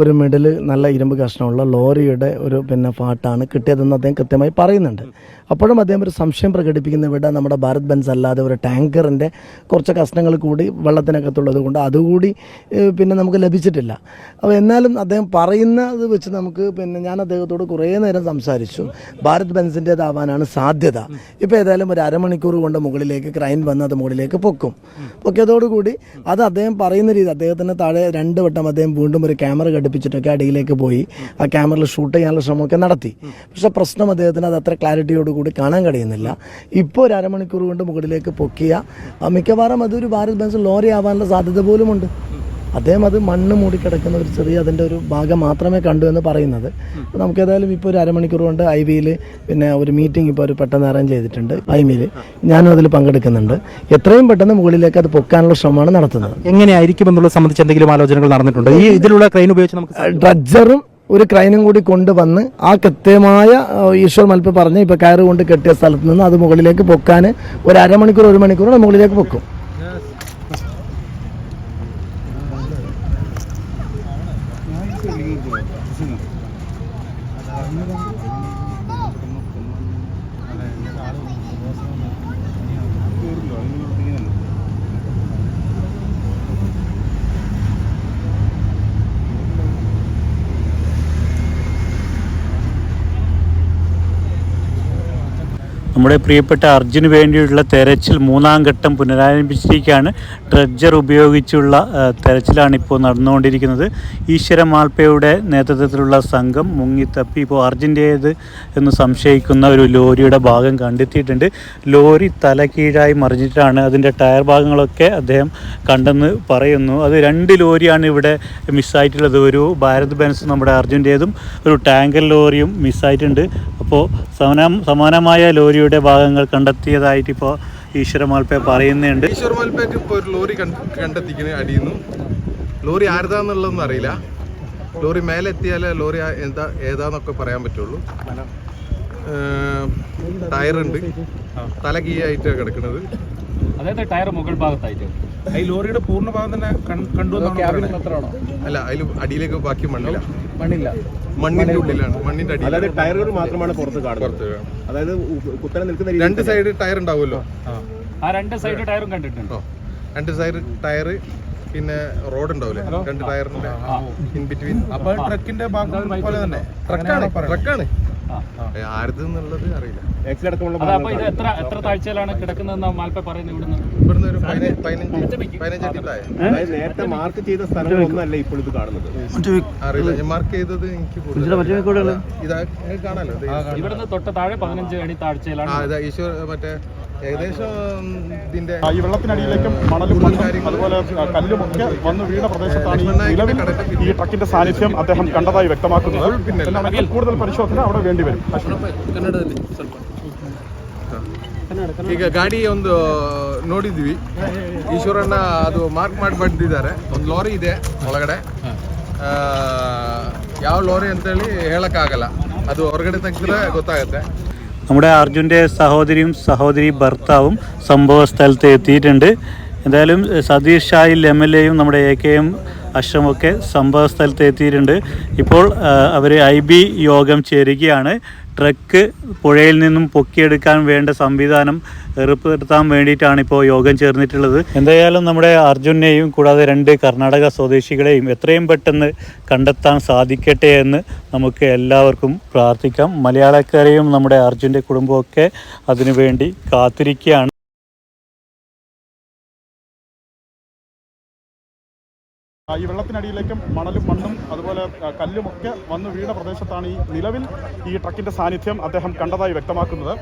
ഒരു മിഡിൽ നല്ല ഇരുമ്പ് കഷ്ണമുള്ള ലോറിയുടെ ഒരു പിന്നെ പാട്ടാണ് കിട്ടിയതെന്ന് അദ്ദേഹം കൃത്യമായി പറയുന്നുണ്ട്. അപ്പോഴും അദ്ദേഹം ഒരു സംശയം പ്രകടിപ്പിക്കുന്ന ഇവിടെ നമ്മുടെ ഭാരത് ബെൻസ് അല്ലാതെ ഒരു ടാങ്കറിന്റെ കുറച്ച് കഷ്ണങ്ങൾ കൂടി വെള്ളത്തിനകത്തുള്ളത് കൊണ്ട് അതുകൂടി പിന്നെ നമുക്ക് ലഭിച്ചിട്ടില്ല. അപ്പോൾ എന്നാലും അദ്ദേഹം പറയുന്നത് വെച്ച് നമുക്ക് പിന്നെ ഞാൻ അദ്ദേഹത്തോട് കുറേ നേരം സംസാരിച്ചു. ഭാരത് ബെൻസിന്റേതാവാനാണ് സാധ്യത. ഇപ്പോൾ ഏതായാലും ഒരു അരമണിക്കൂർ കൊണ്ട് മുകളിലേക്ക് ക്രൈൻ വന്ന് അത് മുകളിലേക്ക് പൊക്കും. പൊക്കിയതോടുകൂടി അത് അദ്ദേഹം പറയുന്ന രീതി അദ്ദേഹത്തിന് താഴെ രണ്ട് വട്ടം അദ്ദേഹം വീണ്ടും ഒരു ക്യാമറ ഘടിപ്പിച്ചിട്ടൊക്കെ അടിയിലേക്ക് പോയി ആ ക്യാമറയിൽ ഷൂട്ട് ചെയ്യാനുള്ള ശ്രമമൊക്കെ നടത്തി. പക്ഷേ പ്രശ്നം അദ്ദേഹത്തിന് അത് അത്ര ക്ലാരിറ്റിയോടുകൂടി കാണാൻ കഴിയുന്നില്ല. ഇപ്പോൾ ഒരു അരമണിക്കൂർ കൊണ്ട് മുകളിലേക്ക് പൊക്കിയ മിക്കവാറും അതൊരു ഭാരത് ബെൻസ് ലോറി ആവാനുള്ള സാധ്യത പോലുമുണ്ട്. അദ്ദേഹം അത് മണ്ണ് മൂടിക്കിടക്കുന്ന ഒരു ചെറിയ അതിന്റെ ഒരു ഭാഗം മാത്രമേ കണ്ടു എന്ന് പറയുന്നത്. നമുക്ക് ഏതായാലും ഇപ്പോൾ ഒരു അരമണിക്കൂർ കൊണ്ട് ഐ വിയിൽ പിന്നെ ഒരു മീറ്റിംഗ് ഇപ്പോൾ ഒരു പെട്ടെന്ന് അറേഞ്ച് ചെയ്തിട്ടുണ്ട് ഐ വിയിൽ ഞാനും അതിൽ പങ്കെടുക്കുന്നുണ്ട്. എത്രയും പെട്ടെന്ന് മുകളിലേക്ക് അത് പൊക്കാനുള്ള ശ്രമമാണ് നടത്തുന്നത്. എങ്ങനെയായിരിക്കും എന്നുള്ള സംബന്ധിച്ച് എന്തെങ്കിലും ആലോചനകൾ നടന്നിട്ടുണ്ട്? ഈ ഇതിലുള്ള ക്രെയിൻ ഉപയോഗിച്ച് നമുക്ക് ഡ്രഡ്ജറും ഒരു ക്രൈനും കൂടി കൊണ്ടുവന്ന് ആ കൃത്യമായ ഈശ്വർ മൽപ്പ് പറഞ്ഞ് ഇപ്പോൾ കയറ് കൊണ്ട് കെട്ടിയ സ്ഥലത്ത് നിന്ന് അത് മുകളിലേക്ക് പൊക്കാൻ ഒരു അരമണിക്കൂർ ഒരു മണിക്കൂർ മുകളിലേക്ക് പൊക്കും. അതെ നമ്മുടെ പ്രിയപ്പെട്ട അർജുന് വേണ്ടിയുള്ള തെരച്ചിൽ മൂന്നാം ഘട്ടം പുനരാരംഭിച്ചിരിക്കുകയാണ്. ഡ്രഡ്ജർ ഉപയോഗിച്ചുള്ള തെരച്ചിലാണ് ഇപ്പോൾ നടന്നുകൊണ്ടിരിക്കുന്നത്. ഈശ്വര മാൾപ്പയുടെ നേതൃത്വത്തിലുള്ള സംഘം മുങ്ങിത്തപ്പി. ഇപ്പോൾ അർജുന്റേത് എന്ന് സംശയിക്കുന്ന ഒരു ലോറിയുടെ ഭാഗം കണ്ടെത്തിയിട്ടുണ്ട്. ലോറി തലകീഴായി മറിഞ്ഞിട്ടാണ് അതിന്റെ ടയർ ഭാഗങ്ങളൊക്കെ അദ്ദേഹം കണ്ടെന്ന് പറയുന്നു. അത് രണ്ട് ലോറിയാണ് ഇവിടെ മിസ്സായിട്ടുള്ളത്. ഒരു ഭാരത് ബെൻസ് നമ്മുടെ അർജുന്റേതും ഒരു ടാങ്കർ ലോറിയും മിസ്സായിട്ടുണ്ട്. അപ്പോൾ സമാന സമാനമായ ലോറിയുടെ ഭാഗങ്ങൾ കണ്ടെത്തിയതായിട്ട് ഇപ്പോൾ ഈശ്വര മാൽപ്പ പറയുന്നുണ്ട്. ഈശ്വര മാൽപ്പയ്ക്ക് ഇപ്പോൾ ഒരു ലോറി കണ്ടെത്തിക്കുന്ന അടിയുന്നു. ലോറി ആരുതാന്നുള്ളതൊന്നും അറിയില്ല. ലോറി മേലെ എത്തിയാലേ ലോറി എന്താ ഏതാന്നൊക്കെ പറയാൻ പറ്റുള്ളൂ. ടയറുണ്ട്. തല കീ ആയിട്ടാണ് കിടക്കുന്നത്. അതായത് ടയർ മുകൾ ഭാഗത്തായിട്ട്. ഈ ലോറിയുടെ പൂർണ ഭാഗം തന്നെ കണ്ടു അല്ല അതിൽ അടിയിലേക്ക് ബാക്കി മണ്ണില്ല. മണ്ണില്ല. മണ്ണിന്റെ ഉള്ളിലാണ്. മണ്ണിന്റെ അടിയിൽ അതായത് ടയറുകൾ മാത്രമാണ് പുറത്ത് കാണുന്നത്. പുറത്ത് അതായത് കുത്തനെ നിൽക്കുന്ന രണ്ട് സൈഡ് ടയർ ഉണ്ടാവുമല്ലോ. ആ. രണ്ട് സൈഡ് ടയറും കണ്ടിട്ടുണ്ടോ. രണ്ട് സൈഡ് ടയർ പിന്നെ റോഡ് ഉണ്ടാവില്ലേ? രണ്ട് ടയറിന്റെ ഇൻ ബിറ്റ്വീൻ. അപ്പൊ ട്രക്കിന്റെ ഭാഗം പോലെ തന്നെ. ട്രക്കാണ് ട്രക്കാണ്. ആരത് എന്നുള്ളത് അറിയില്ല. അപ്പൊ ഇത് എത്ര എത്ര താഴ്ചയിലാണ് കിടക്കുന്നതെന്ന് മാൽപ്പ പറയുന്നത് ഇവിടുന്ന്? ഇവിടുന്ന് ഒരു പതിനഞ്ച് പതിനഞ്ച് പതിനഞ്ച് അടി താഴെ. അതായത് നേരത്തെ മാർക്ക് ചെയ്ത ഇപ്പോൾ ഇത് കാണുന്നത്. അറിയില്ല. ഞാൻ മാർക്ക് ചെയ്തത് എനിക്ക് കൂടുതൽ ഇതാ കാണാലോ. ഇവിടുന്ന് തൊട്ട് താഴെ പതിനഞ്ച് അടി താഴ്ചയിലാണ്. ആ ഇതാ ഈശ്വർ മറ്റേ ഏകദേശം ഇതിന്റെ ആ, ഈ വെള്ളത്തിനടിയിലേക്കും മണലും മണ്ണും അതുപോലെ ആ, കല്ലുമൊക്കെ വന്ന് വീണ പ്രദേശത്താണ് ഈ നിലവിൽ ഈ ട്രക്കിന്റെ സാന്നിധ്യം അദ്ദേഹം കണ്ടതായി വ്യക്തമാക്കുന്നത് എന്നാണെങ്കിൽ കൂടുതൽ ಪರಿಶೋಧನೆ അവിടെ വേണ്ടിവരും ಈಗ ಗಾಡಿ ಒಂದು ನೋಡಿದ್ವಿ ಈಶ್ವರಣ್ಣ ಅದು ಮಾರ್ಕ್ ಮಾಡಿ ಬಂದಿದ್ದಾರೆ ಒಂದು ಲಾರಿ ಇದೆ ಒಳಗಡೆ ಆ, ಯಾವ ಲಾರಿ ಅಂತೇಳಿ ಹೇಳಕ್ಕಾಗಲ್ಲ ಅದು ಹೊರಗಡೆ ತೆಗೆದ್ರೆ ಗೊತ್ತಾಗುತ್ತೆ നമ്മുടെ അർജുന്റെ സഹോദരിയും സഹോദരി ഭർത്താവും സംഭവ സ്ഥലത്ത് എത്തിയിട്ടുണ്ട്. എന്തായാലും സതീഷ് ഷായിൽ എം എൽ എയും നമ്മുടെ എ കെ എം അഷ്റമൊക്കെ സംഭവ സ്ഥലത്ത് എത്തിയിട്ടുണ്ട്. ഇപ്പോൾ അവർ ഐ ബി യോഗം ചേരുകയാണ്. ട്രക്ക് പുഴയിൽ നിന്നും പൊക്കിയെടുക്കാൻ വേണ്ട സംവിധാനം ഏർപ്പെടുത്താൻ വേണ്ടിയിട്ടാണ് ഇപ്പോൾ യോഗം ചേർന്നിട്ടുള്ളത്. എന്തായാലും നമ്മുടെ അർജുനെയും കൂടാതെ രണ്ട് കർണാടക സ്വദേശികളെയും എത്രയും പെട്ടെന്ന് കണ്ടെത്താൻ സാധിക്കട്ടെ എന്ന് നമുക്ക് എല്ലാവർക്കും പ്രാർത്ഥിക്കാം. മലയാളക്കാരെയും നമ്മുടെ അർജുന്റെ കുടുംബമൊക്കെ അതിനുവേണ്ടി കാത്തിരിക്കുകയാണ്. ഈ വെള്ളത്തിനടിയിലേക്കും മണലും മണ്ണും അതുപോലെ കല്ലുമൊക്കെ വന്ന് വീണ പ്രദേശത്താണ് ഈ നിലവിൽ ഈ ട്രക്കിന്റെ സാന്നിധ്യം അദ്ദേഹം കണ്ടതായി വ്യക്തമാക്കുന്നത്.